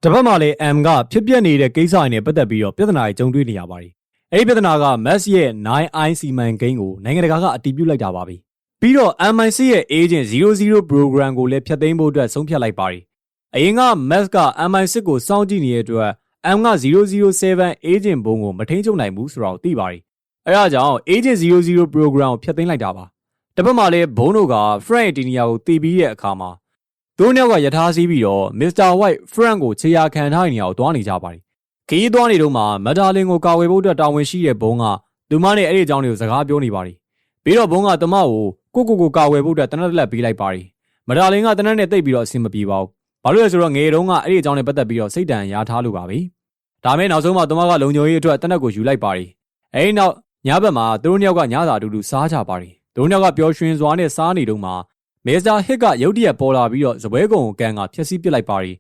တပတ်မှလည်း M ကဖြစ်ပျက်နေတဲ့ကိစ္စတွေနဲ့ပတ်သက်ပြီးတော့ပြဿနာတွေကြုံတွေ့နေရပါတယ်။အဲ့ဒီပြဿနာက Max ရဲ့ 9i စီမံကိန်းကိုနိုင်ငံတကာကအတည်ပြုလိုက်တာပါပဲ။ပြီးတော့ MIC ရဲ့ agent 00 program ကိုလည်းဖျက်သိမ်းဖို့အတွက်ဆုံးဖြတ်လိုက်ပါတယ်။အရင်က Max က MI6 ကိုစောင့်ကြည့်နေတဲ့အတွက် M က007 agent ဘုံကိုမထိန်းချုပ်နိုင်ဘူးဆိုတာကိုသိပါတယ်။အဲဒါကြောင့် agent 00 program ကိုဖျက်သိမ်းလိုက်တာပါ။တစ်ဖက်မှာလည်းဘုံတို့က Frank တီနီယာကိုတီးပြီးတဲ့အခါမှာ သူတို့ကယထာစီးပြီးတော့ Mr. White Frank ကိုခြေရာခံထားတဲ့နေရာကိုတွားနေကြပါတယ်။ခရီးသွားနေတော့မှမဒါလင်ကိုကာဝယ်ဖို့အတွက်တာဝန်ရှိတဲ့ဘုံကသူမနဲ့အဲ့ဒီအကြောင်းတွေကိုစကားပြောနေပါတယ်ပြီးတော့ဘုံကတမကိုကိုကိုကိုကာဝယ်ဖို့အတွက်တနက်တက်လက်ပေးလိုက်ပါတယ်မဒါလင်ကတနက်နဲ့တိတ်ပြီးတော့အဆင်မပြေပါဘူးဘာလို့လဲဆိုတော့ငယ်တုန်းကအဲ့ဒီအကြောင်းနဲ့ပတ်သက်ပြီးတော့စိတ်တန်ရာထားလို့ပါပဲဒါမဲ့နောက်ဆုံးမှတမကလုံခြုံရေးအတွက်တနက်ကိုယူလိုက်ပါတယ်အဲ့ဒီနောက်ညဘက်မှာသူတို့နှစ်ယောက်ကညစာအတူတူစားကြပါတယ်သူတို့နှစ်ယောက်ကပျော်ရွှင်စွာနဲ့စားနေတုန်းမှာ မစ္စတာဟစ်ကရုတ်တရက်ပေါ်လာပြီးတော့ဇပွဲကုံကိုကန်ကဖျက်ဆီးပစ်လိုက်ပါတယ်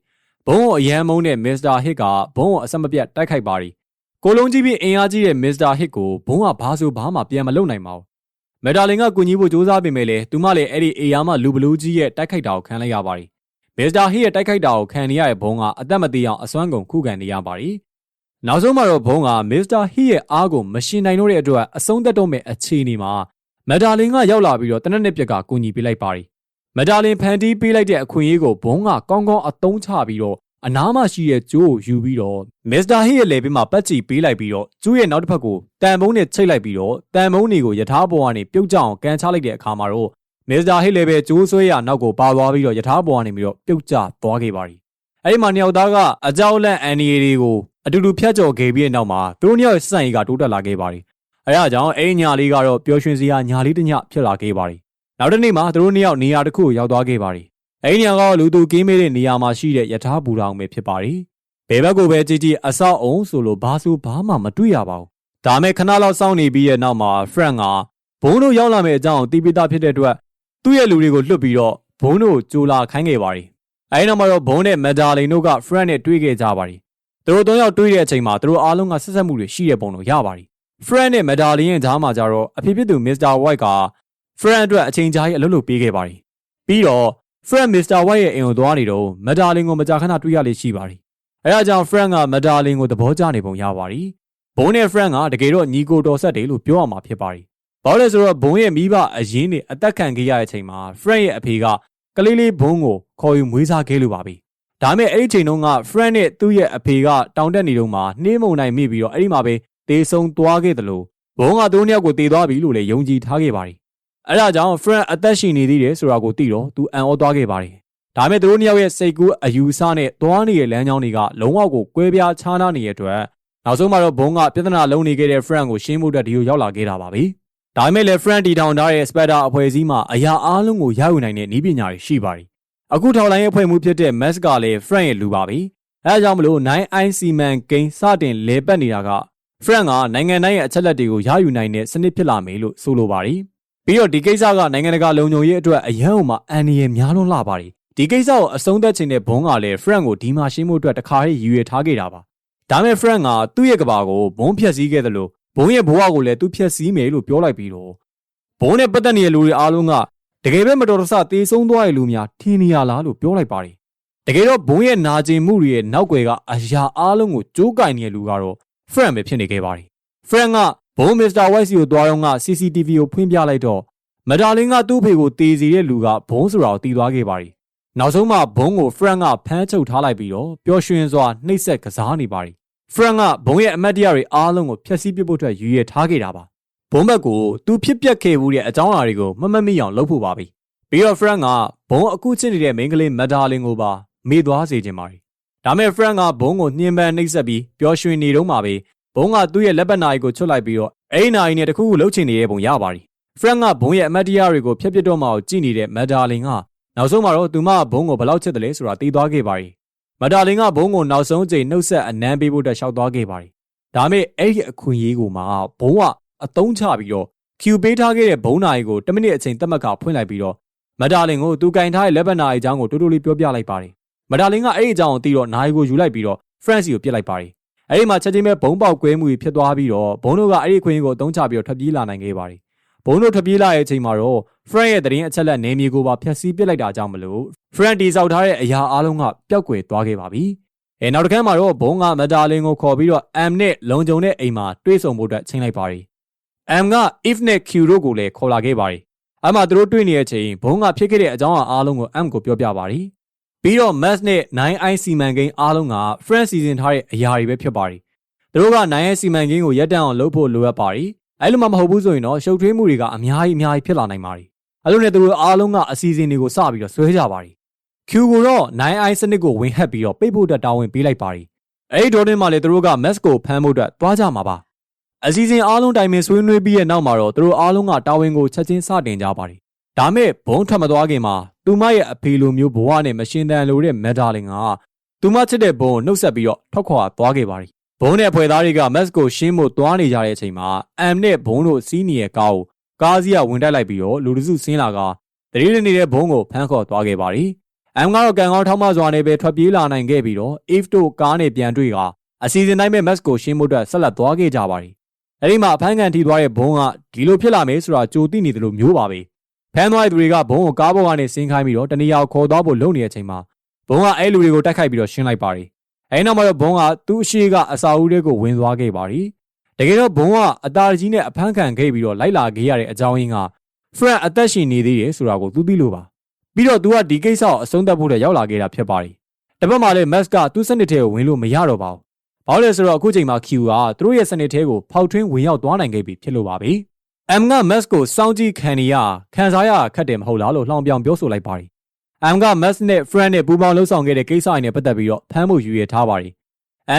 ဘုံကိုအရန်မုန်းတဲ့မစ္စတာဟစ်ကဘုံကိုအဆက်မပြတ်တိုက်ခိုက်ပါတယ်ကိုလုံးကြီးပြီးအင်အားကြီးတဲ့မစ္စတာဟစ်ကိုဘုံကဘာဆိုဘာမှပြန်မလုပ်နိုင်ပါဘူးမက်တာလင်ကကူညီဖို့စူးစမ်းပေမဲ့လည်းသူမလည်းအဲ့ဒီအေယာမလူဘလူးကြီးရဲ့တိုက်ခိုက်တာကိုခံလိုက်ရပါတယ်မစ္စတာဟစ်ရဲ့တိုက်ခိုက်တာကိုခံနေရတဲ့ဘုံကအသက်မသေးအောင်အစွမ်းကုန်ခုခံနေရပါတယ်နောက်ဆုံးမှာတော့ဘုံကမစ္စတာဟစ်ရဲ့အားကိုမရှင်နိုင်တော့တဲ့အတွက်အဆုံးသက်တော့မဲ့အခြေအနေမှာမက်တာလင်ကရောက်လာပြီးတော့တနက်နေ့ပြက်ကကူညီပေးလိုက်ပါတယ် မက်တာလင်ဖန်တီးပေးလိုက်တဲ့အခွင့်အရေးကိုဘုံကကောင်းကောင်းအသုံးချပြီးတော့အနားမှာရှိတဲ့ကျိုးကိုယူပြီးတော့မစ္စတာဟစ်ရဲ့လေဘေးမှာပတ်ချီပေးလိုက်ပြီးတော့ကျိုးရဲ့နောက်တစ်ဖက်ကိုတန်မုံနဲ့ချိတ်လိုက်ပြီးတော့တန်မုံတွေကိုယထာပေါ်ကနေပြုတ်ကျအောင်ကန်ချလိုက်တဲ့အခါမှာတော့မစ္စတာဟစ်လည်းပဲကျိုးဆွဲရနောက်ကိုပါသွားပြီးတော့ယထာပေါ်ကနေပြီးတော့ပြုတ်ကျသွားခဲ့ပါပြီအဲ့ဒီမှာနှစ်ယောက်သားကအကြောက်လန့်အန်နီရီတွေကိုအတူတူဖျက်ကျော်ခဲ့ပြီးတဲ့နောက်မှာသူတို့နှစ်ယောက်ရဲ့စံရီကတိုးတက်လာခဲ့ပါပြီအဲဒါကြောင့်အဲ့ဒီညာလေးကတော့ပျော်ရွှင်စရာညာလေးတစ်ညဖြစ်လာခဲ့ပါပြီ နောက်တစ်နေ့မှာသူတို့နှစ်ယောက်နေရာတစ်ခုကိုရောက်သွားခဲ့ပါပြီအဲ့ဒီနေရာကလူသူကင်းမေးတဲ့နေရာမှာရှိတဲ့ယထာဘူတောင်ပဲဖြစ်ပါတယ်။ဘယ်ဘက်ကိုပဲကြည့်ကြည့်အဆောက်အုံဆိုလို့ဘာဆိုဘာမှမတွေ့ရပါဘူး။ဒါမဲ့ခဏလောက်စောင့်နေပြီးရဲ့နောက်မှာ Frank ကဘုံတို့ရောက်လာမယ့်အကြောင်းကိုသိပြီးသားဖြစ်တဲ့အတွက်သူ့ရဲ့လူတွေကိုလွတ်ပြီးတော့ဘုံတို့ကြိုလာခိုင်းခဲ့ပါတယ်။အဲဒီနောက်မှာတော့ဘုံနဲ့မက်ဒါလင်တို့က Frank နဲ့တွေ့ခဲ့ကြပါတယ်။သူတို့သုံးယောက်တွေ့တဲ့အချိန်မှာသူတို့အားလုံးကဆက်ဆက်မှုတွေရှိတဲ့ပုံတော့ရပါတယ်။ Frank နဲ့မက်ဒါလင်ရဲ့ကြားမှာကြတော့အဖေဖြစ်သူ Mr. White က Frank အတွက်အချိန်ကြာကြီးအလုပ်လုပ်ပေးခဲ့ပါတယ်။ပြီးတော့ Frank Mr. White ရဲ့အိမ်ကိုသွားနေတော့မက်ဒါလင်ကိုမကြာခဏတွေ့ရလေရှိပါတယ်။အဲဒါကြောင့် Frank ကမက်ဒါလင်ကိုသဘောကျနေပုံရပါတယ်။ဘုံနဲ့ Frank ကတကယ်တော့ညီကိုတော်ဆက်တယ်လို့ပြောရမှာဖြစ်ပါတယ်။ဘာလို့လဲဆိုတော့ဘုံရဲ့မိဘအရင်နေအသက်ခံခဲ့ရတဲ့အချိန်မှာ Frank ရဲ့အဖေကကလေးလေးဘုံကိုခေါ်ယူမွေးစားခဲ့လို့ပါပဲ။ဒါမဲ့အဲ့ဒီချိန်တုန်းက Frank နဲ့သူ့ရဲ့အဖေကတောင်တက်နေတုန်းမှာနှင်းမုန်နိုင်မိပြီးတော့အဲ့ဒီမှာပဲတေဆုံသွားခဲ့တယ်လို့ဘုံကသူတို့နှစ်ယောက်ကိုတေသွားပြီလို့လည်းယုံကြည်ထားခဲ့ပါတယ် အဲဒါကြောင့် Frank အသက်ရှင်နေသေးတယ်ဆိုတာကိုသိတော့သူအံ့ဩသွားခဲ့ပါတယ်။ဒါပေမဲ့သူတို့နှစ်ယောက်ရဲ့စိတ်ကူးအယူဆနဲ့သွားနေတဲ့လမ်းကြောင်းတွေကလုံးဝကိုကွဲပြားခြားနားနေတဲ့အတွက်နောက်ဆုံးမှာတော့ဘုံကပြဿနာလုံးနေခဲ့တဲ့ Frank ကိုရှင်းဖို့အတွက်ဒီကိုရောက်လာခဲ့တာပါပဲ။ဒါပေမဲ့လည်း Frank တီထောင်ထားတဲ့ Spider အဖွဲ့အစည်းမှာအရာအားလုံးကိုရယူနိုင်တဲ့နည်းပညာတွေရှိပါတယ်။အခုထောင်လိုင်းရဲ့အဖွဲ့မှုဖြစ်တဲ့ Mask ကလည်း Frank ရဲ့လူပါပဲ။အဲဒါကြောင့်မလို့ 9IC Man Game စတင်လဲပတ်နေတာက Frank ကနိုင်ငံတိုင်းရဲ့အချက်လက်တွေကိုရယူနိုင်တဲ့စနစ်ဖြစ်လာမယ်လို့ဆိုလိုပါတယ်။ ပြီးတော့ဒီကိစ္စကနိုင်ငံတကာလုံခြုံရေးအတွက်အရန်ဟိုမှာအန်ဒီရများလွန်းလာပါတယ်ဒီကိစ္စကိုအဆုံးသတ်ခြင်းတဲ့ဘုံကလည်း Frank ကိုဒီမှာရှင်းဖို့အတွက်တခါရေးရည်ရွယ်ထားခဲ့တာပါဒါမဲ့ Frank ကသူ့ရဲ့ကဘာကိုဘုံဖြက်စီးခဲ့တယ်လို့ဘုံရဲ့ဘဝကိုလည်းသူဖြက်စီးမယ်လို့ပြောလိုက်ပြီးတော့ဘုံနဲ့ပတ်သက်နေတဲ့လူတွေအားလုံးကတကယ်ပဲမတော်တဆတေဆုံးသွားတဲ့လူများထင်နေရလားလို့ပြောလိုက်ပါတယ်တကယ်တော့ဘုံရဲ့နာကျင်မှုတွေရဲ့နောက်ွယ်ကအရာအားလုံးကိုကြိုးကင်နေတဲ့လူကတော့ Frank ပဲဖြစ်နေခဲ့ပါတယ် Frank က ဘုံမစ္စတာဝိုက်စီကိုသွားတော့က CCTV ကိုဖွင့်ပြလိုက်တော့မဒါလင်းကသူ့ဖေကိုတေးစီတဲ့လူကဘုံဆိုတာကိုတီးသွားခဲ့ပါတယ်။နောက်ဆုံးမှဘုံကို Frank ကဖမ်းချုပ်ထားလိုက်ပြီးတော့ပျော်ရွှင်စွာနှိပ်စက်ကစားနေပါတယ်။ Frank ကဘုံရဲ့အမတ်တရားတွေအားလုံးကိုဖျက်ဆီးပစ်ဖို့အတွက်ရည်ရွယ်ထားခဲ့တာပါ။ဘုံဘက်ကိုသူဖြစ်ပျက်ခဲ့မှုတဲ့အကြောင်းအရာတွေကိုမမမိအောင်လုပ်ဖို့ပါပဲ။ပြီးတော့ Frank ကဘုံအခုချစ်နေတဲ့မိန်းကလေးမဒါလင်းကိုပါမေ့သွားစေခြင်းပါတယ်။ဒါမဲ့ Frank ကဘုံကိုနှင်းပန်းနှိပ်စက်ပြီးပျော်ရွှင်နေတော့မှပဲ ဘုံကသူ့ရဲ့လက်ပတ်နာရီကိုချွတ်လိုက်ပြီးတော့အဲ့ဒီနာရီနဲ့တခုခုလှုပ်ချင်နေတဲ့ပုံရပါတယ်။ Frank ကဘုံရဲ့အမတ်တရားတွေကိုဖျက်ပစ်တော့မှကိုကြည့်နေတဲ့မက်ဒါလင်ကနောက်ဆုံးမှာတော့သူမဘုံကိုဘယ်လောက်ချစ်တယ်လဲဆိုတာသိသွားခဲ့ပါတယ်။မက်ဒါလင်ကဘုံကိုနောက်ဆုံးချိန်နှုတ်ဆက်အနမ်းပေးဖို့အတွက်ရှောက်သွားခဲ့ပါတယ်။ဒါမဲ့အဲ့ဒီအခွင့်အရေးကိုမှဘုံကအတုံးချပြီးတော့ Q ပေးထားခဲ့တဲ့ဘုံနာရီကို10မိနစ်အချိန်သတ်မှတ်ကဖွင့်လိုက်ပြီးတော့မက်ဒါလင်ကိုသူကင်ထားတဲ့လက်ပတ်နာရီအကြောင်းကိုတိုးတိုးလေးပြောပြလိုက်ပါတယ်။မက်ဒါလင်ကအဲ့ဒီအကြောင်းကိုသိတော့နာရီကိုယူလိုက်ပြီးတော့ France ကိုပြစ်လိုက်ပါတယ်။ အဲ့ဒီမှာချက်ချင်းပဲဘုံပေါက်ကွဲမှုကြီးဖြစ်သွားပြီးတော့ဘုံတို့ကအဲ့ဒီခွင့်ကိုအသုံးချပြီးတော့ထွက်ပြေးလာနိုင်ခဲ့ပါတယ်။ဘုံတို့ထွက်ပြေးလာတဲ့အချိန်မှာတော့ Frank ရဲ့တရင်အချက်လက်နေမြေကိုပါဖျက်ဆီးပစ်လိုက်တာကြောင့်မလို့ Frank တီဆောက်ထားတဲ့အရာအလုံးကပျောက်ကွယ်သွားခဲ့ပါပြီ။အဲနောက်တစ်ခါမှာတော့ဘုံကမက်တာလင်ကိုခေါ်ပြီးတော့ M နဲ့လုံခြုံတဲ့အိမ်မှာတွေးဆုံဖို့အတွက်ချိန်လိုက်ပါတယ်။ M က if နဲ့ Q တို့ကိုလည်းခေါ်လာခဲ့ပါတယ်။အဲ့မှာသူတို့တွေ့နေတဲ့အချိန်ဘုံကဖြစ်ခဲ့တဲ့အကြောင်းအားလုံးကို M ကိုပြောပြပါတယ်။ ပြီးတော့ Mass နဲ့ 9i စီမံကိန်းအားလုံးက Frank စီစဉ်ထားတဲ့အရာတွေပဲဖြစ်ပါတယ်။သူတို့က 9i စီမံကိန်းကိုရပ်တန့်အောင်လုပ်ဖို့လိုအပ်ပါတယ်။အဲ့လိုမှမဟုတ်ဘူးဆိုရင်တော့ရှုပ်ထွေးမှုတွေကအများကြီးအများကြီးဖြစ်လာနိုင်ပါတယ်။အဲ့လိုနဲ့သူတို့အားလုံးကအစီအစဉ်တွေကိုစပြီးတော့ဆွဲကြပါတယ်။ Q ကိုတော့ 9i စနစ်ကိုဝင်ဟက်ပြီးတော့ပိတ်ဖို့အတွက်တာဝန်ပေးလိုက်ပါတယ်။အဲ့ဒီဒေါ်တင်မှာလေသူတို့က Mass ကိုဖမ်းဖို့အတွက်တွားကြမှာပါ။အစီအစဉ်အားလုံးတိုင်ပင်ဆွေးနွေးပြီးတဲ့နောက်မှာတော့သူတို့အားလုံးကတာဝန်ကိုချက်ချင်းစတင်ကြပါတယ် ဒါမဲ့ဘုံထွက်မသွားခင်မှာသူမရဲ့အဖေလိုမျိုးဘဝနဲ့မရှင်တန်လိုတဲ့မက်ဒါလင်ကသူမချစ်တဲ့ဘုံကိုနှုတ်ဆက်ပြီးတော့ထွက်ခွာသွားခဲ့ပါတယ်ဘုံနဲ့ဖွဲ့သားတွေကမက်စ်ကိုရှင်းဖို့သွားနေကြတဲ့အချိန်မှာအမ်နဲ့ဘုံတို့စီးနေတဲ့ကားကိုကားစီးကဝင်တိုက်လိုက်ပြီးတော့လူတစုဆင်းလာကတတိလနေတဲ့ဘုံကိုဖမ်းခေါ်သွားခဲ့ပါတယ်အမ်ကတော့ကန်ကောင်းထောက်မစွာနဲ့ပဲထွက်ပြေးလာနိုင်ခဲ့ပြီးတော့ if တို့ကားနဲ့ပြန်တွေ့ကအစီအစဉ်တိုင်းပဲမက်စ်ကိုရှင်းဖို့အတွက်ဆက်လက်သွားခဲ့ကြပါတယ်အဲ့ဒီမှာအဖမ်းခံထိသွားတဲ့ဘုံကဒီလိုဖြစ်လာမယ်ဆိုတာကြိုသိနေတယ်လို့မျိုးပါပဲ ဖမ်းသွားတဲ့သူတွေကဘုံကိုကားပေါ်ကနေဆင်းခိုင်းပြီးတော့တနေရာကိုခေါ်သွားဖို့လုပ်နေတဲ့အချိန်မှာဘုံကအဲ့လူတွေကိုတိုက်ခိုက်ပြီးတော့ရှင်းလိုက်ပါတယ်အဲ့နောက်မှာတော့ဘုံကသူ့အရှိကအစာအုပ်တွေကိုဝင်သွားခဲ့ပါတယ်တကယ်တော့ဘုံကအတားကြီးနဲ့အဖမ်းခံခဲ့ပြီးတော့လိုက်လာခဲ့ရတဲ့အကြောင်းရင်းက Frank အသက်ရှင်နေသေးတယ်ဆိုတာကိုသူသိလို့ပါပြီးတော့သူကဒီကိစ္စကိုအဆုံးသတ်ဖို့တည်းရောက်လာခဲ့တာဖြစ်ပါတယ်တစ်ပတ်မှလည်း Max ကသူ့စနစ်ထဲကိုဝင်လို့မရတော့ပါဘူးဘာလို့လဲဆိုတော့အခုချိန်မှာ Q ကသူတို့ရဲ့စနစ်ထဲကိုဖောက်ထွင်းဝင်ရောက်သွားနိုင်ခဲ့ပြီဖြစ်လို့ပါပဲ M က Max ကိုစောင့်ကြည့်ခံနေရခံစားရခက်တယ်မဟုတ်လားလို့လှောင်ပြောင်ပြောဆိုလိုက်ပါတယ် M က Max နဲ့ Friend နဲ့ပူးပေါင်းလှုပ်ဆောင်ခဲ့တဲ့ကိစ္စအရင်းနဲ့ပတ်သက်ပြီးတော့ဖမ်းဖို့ယူရထားပါတယ်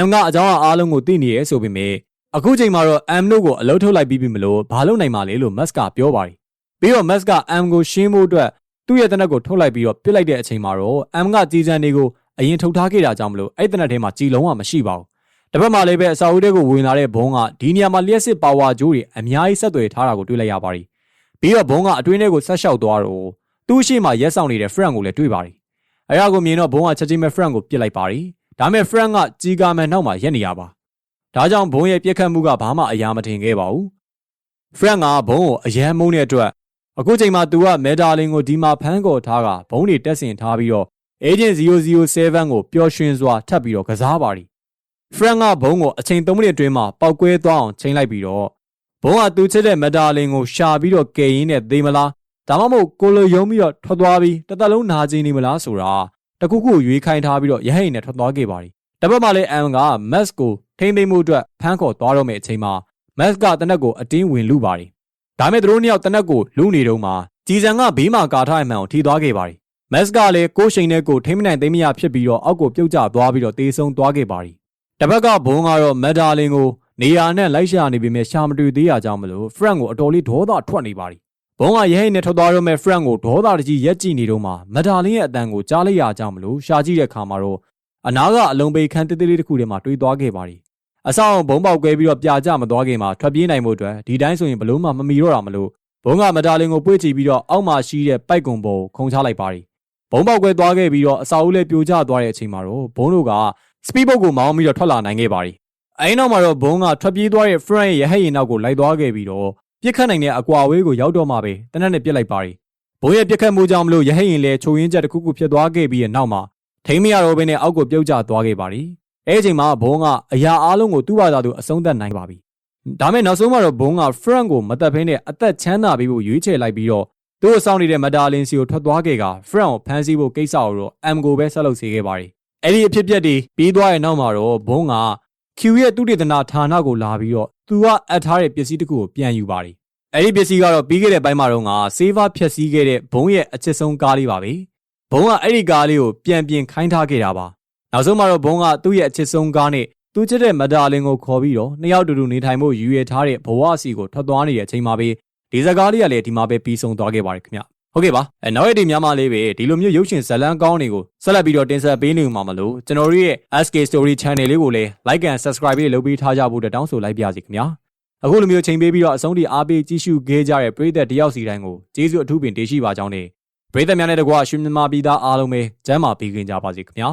M ကအကြောင်းအားလုံးကိုသိနေရဲဆိုပေမဲ့အခုချိန်မှာတော့ M တို့ကိုအလုပ်ထုတ်လိုက်ပြီးပြီမလို့ဘာလုပ်နိုင်မှာလဲလို့ Max ကပြောပါတယ်ပြီးတော့ Max က M ကိုရှင်းဖို့အတွက်သူ့ရဲ့တနက်ကိုထုတ်လိုက်ပြီးတော့ပြစ်လိုက်တဲ့အချိန်မှာတော့ M ကကြီးစံတွေကိုအရင်ထုတ်ထားခဲ့တာကြောင့်မလို့အဲ့တနက်ထဲမှာကြည်လုံးဝမရှိပါဘူး တစ်ဖက်မှာလည်းပဲအစာအုပ်တွေကိုဝင်လာတဲ့ဘုံကဒီနေရာမှာလျှက်စစ်ပါဝါဂျိုးတွေအများကြီးဆက်သွယ်ထားတာကိုတွေ့လိုက်ရပါတယ်ပြီးတော့ဘုံကအတွင်းထဲကိုဆက်လျှောက်သွားတော့သူ့ရှိမှရက်ဆောင်နေတဲ့ friend ကိုလည်းတွေ့ပါတယ်အဲဒါကိုမြင်တော့ဘုံကချက်ချင်းပဲ friend ကိုပြစ်လိုက်ပါတယ်ဒါမဲ့ friend ကကြီးကာမန်နောက်မှာရက်နေရပါဒါကြောင့်ဘုံရဲ့ပြက်ခတ်မှုကဘာမှအရာမထင်ခဲ့ပါဘူး friend ကဘုံကိုအယမ်းမုန်းတဲ့အတွက်အခုချိန်မှာ तू ကမဲဒါလင်ကိုဒီမှာဖမ်းခေါ်ထားကဘုံတွေတက်ဆင်ထားပြီးတော့ agent 007ကိုပျော်ရွှင်စွာထပ်ပြီးတော့ကစားပါ ရီ။ Frank ကဘုံကိုအချိန်3မိနစ်အတွင်းမှာပောက်ကွဲသွားအောင်ချိန်လိုက်ပြီးတော့ဘုံကသူချစ်တဲ့မက်ဒါလင်ကိုရှာပြီးတော့ကယ်ရင်းနဲ့သေမလားဒါမှမဟုတ်ကိုလိုယုံပြီးတော့ထွက်သွားပြီးတစ်သက်လုံးနာကျင်နေမလားဆိုတာတခုခုရွေးခိုင်းထားပြီးတော့ရဟိန်နဲ့ထွက်သွားခဲ့ပါရီ။တစ်ပတ်မှလည်း M က Max ကိုထိမ့်သိမ့်မှုအတွက်ဖမ်းခေါ်သွားတော့မယ့်အချိန်မှာ Max ကတနက်ကိုအတင်းဝင်လူပါရီ။ဒါမဲ့သူတို့နှစ်ယောက်တနက်ကိုလူနေတုန်းမှာကြည်စံကဘေးမှာကာထားအမှန်ကိုထိသွားခဲ့ပါရီ။မက်စ်ကလည်းကိုရှိန်နဲ့ကိုထိမ့်မနိုင်သိမ်းမရဖြစ်ပြီးတော့အောက်ကိုပြုတ်ကျသွားပြီးတော့တေးဆုံးသွားခဲ့ပါရီ။ တစ်ဘက်ကဘုံကတော့မက်ဒါလင်ကိုနေရာနဲ့လိုက်ရှာနေပေမဲ့ရှာမတွေ့သေးရကြောင်းမလို့ဖရန့်ကိုအတော်လေးဒေါသထွက်နေပါရီ။ဘုံကရဲဟိတ်နဲ့ထွက်သွားတော့မဲ့ဖရန့်ကိုဒေါသတကြီးရက်ကြည့်နေတော့မှမက်ဒါလင်ရဲ့အတန်ကိုကြားလိုက်ရကြောင်းမလို့ရှာကြည့်တဲ့ခါမှာတော့အနာကအလုံးပိတ်ခန်းတေးသေးလေးတစ်ခုထဲမှာတွေးသွားခဲ့ပါရီ။အဆောင်ဘုံပေါက်ကွဲပြီးတော့ပြာကျမသွားခင်မှာထွက်ပြေးနိုင်မှုအတွက်ဒီတိုင်းဆိုရင်ဘလို့မှမမီတော့တာမလို့ဘုံကမက်ဒါလင်ကိုပွေ့ချပြီးတော့အောက်မှာရှိတဲ့ပိုက်ကွန်ပေါ်ကိုခုံချလိုက်ပါရီ။ဘုံပေါက်ကွဲသွားခဲ့ပြီးတော့အစာအုပ်လေးပြိုကျသွားတဲ့အချိန်မှာတော့ဘုံတို့က စပီးဘုတ်ကိုမောင်းပြီးတော့ထွက်လာနိုင်ခဲ့ပါရီ။အဲဒီနောက်မှာတော့ဘုံကထွက်ပြေးသွားတဲ့ friend ရဲ့ရဟတ်ရင်နောက်ကိုလိုက်သွားခဲ့ပြီးတော့ပြစ်ခတ်နိုင်တဲ့အကွာဝေးကိုရောက်တော့မှပဲတနက်နဲ့ပြစ်လိုက်ပါရီ။ဘုံရဲ့ပြစ်ခတ်မှုကြောင့်မလို့ရဟတ်ရင်လည်းချိုရင်းချက်တစ်ခုခုဖြစ်သွားခဲ့ပြီးတဲ့နောက်မှာထိမ့်မရတော့ဘဲနဲ့အောက်ကိုပြုတ်ကျသွားခဲ့ပါရီ။အဲဒီအချိန်မှာဘုံကအရာအားလုံးကိုသူ့ဘာသာသူအဆုံးသတ်နိုင်ပါပြီ။ဒါမဲ့နောက်ဆုံးမှာတော့ဘုံက friend ကိုမတက်ဖင်းနဲ့အသက်ချမ်းသာပေးဖို့ရွေးချယ်လိုက်ပြီးတော့သူ့အဆောင်နေတဲ့မတာလင်စီကိုထွက်သွားခဲ့က friend ကိုဖမ်းဆီးဖို့ကိစ္စကိုတော့ M ကိုပဲဆက်လုပ်စေခဲ့ပါတယ်။ အဲ့ဒီအဖြစ်ပြက်တွေပြီးသွားတဲ့နောက်မှာတော့ဘုံက Q ရဲ့သူတေသနာဌာနကိုလာပြီးတော့သူကအပ်ထားတဲ့ပစ္စည်းတစ်ခုကိုပြန်ယူပါတယ်။အဲ့ဒီပစ္စည်းကတော့ပြီးခဲ့တဲ့ပိုင်းမှာတော့က saver ဖြက်စီးခဲ့တဲ့ဘုံရဲ့အချစ်ဆုံးကားလေးပါပဲ။ဘုံကအဲ့ဒီကားလေးကိုပြန်ပြင်ခိုင်းထားခဲ့တာပါ။နောက်ဆုံးမှာတော့ဘုံကသူ့ရဲ့အချစ်ဆုံးကားနဲ့သူချစ်တဲ့မတာလင်ကိုခေါ်ပြီးတော့နှစ်ယောက်တူတူနေထိုင်ဖို့ယူရထားတဲ့ဘဝစီကိုထွက်သွားနေတဲ့အချိန်မှာပဲဒီစကားလေးကလည်းဒီမှာပဲပြီးဆုံးသွားခဲ့ပါတယ်ခင်ဗျ ဟုတ်ကဲ့ပါအဲနောက်ရက်ဒီများမှလေးပဲဒီလိုမျိုးရုပ်ရှင်ဇာတ်လမ်းကောင်းတွေကိုဆက်လက်ပြီးတော့တင်ဆက်ပေးနေမှာမလို့ကျွန်တော်တို့ရဲ့ SK Story Channel လေးကိုလည်း like and subscribe လေးလုပ်ပြီးထားကြဖို့တောင်းဆိုလိုက်ပါစီခင်ဗျာအခုလိုမျိုးချိန်ပေးပြီးတော့အဆုံးထိအားပေးကြည့်ရှုခဲ့ကြတဲ့ပရိသတ်တယောက်စီတိုင်းကိုကျေးဇူးအထူးပင်တင်ရှိပါကြောင်းနဲ့ပရိသတ်များနဲ့တကွာရွှေမြန်မာပြည်သားအားလုံးပဲကျမ်းမာပေးခင်ကြပါစေခင်ဗျာ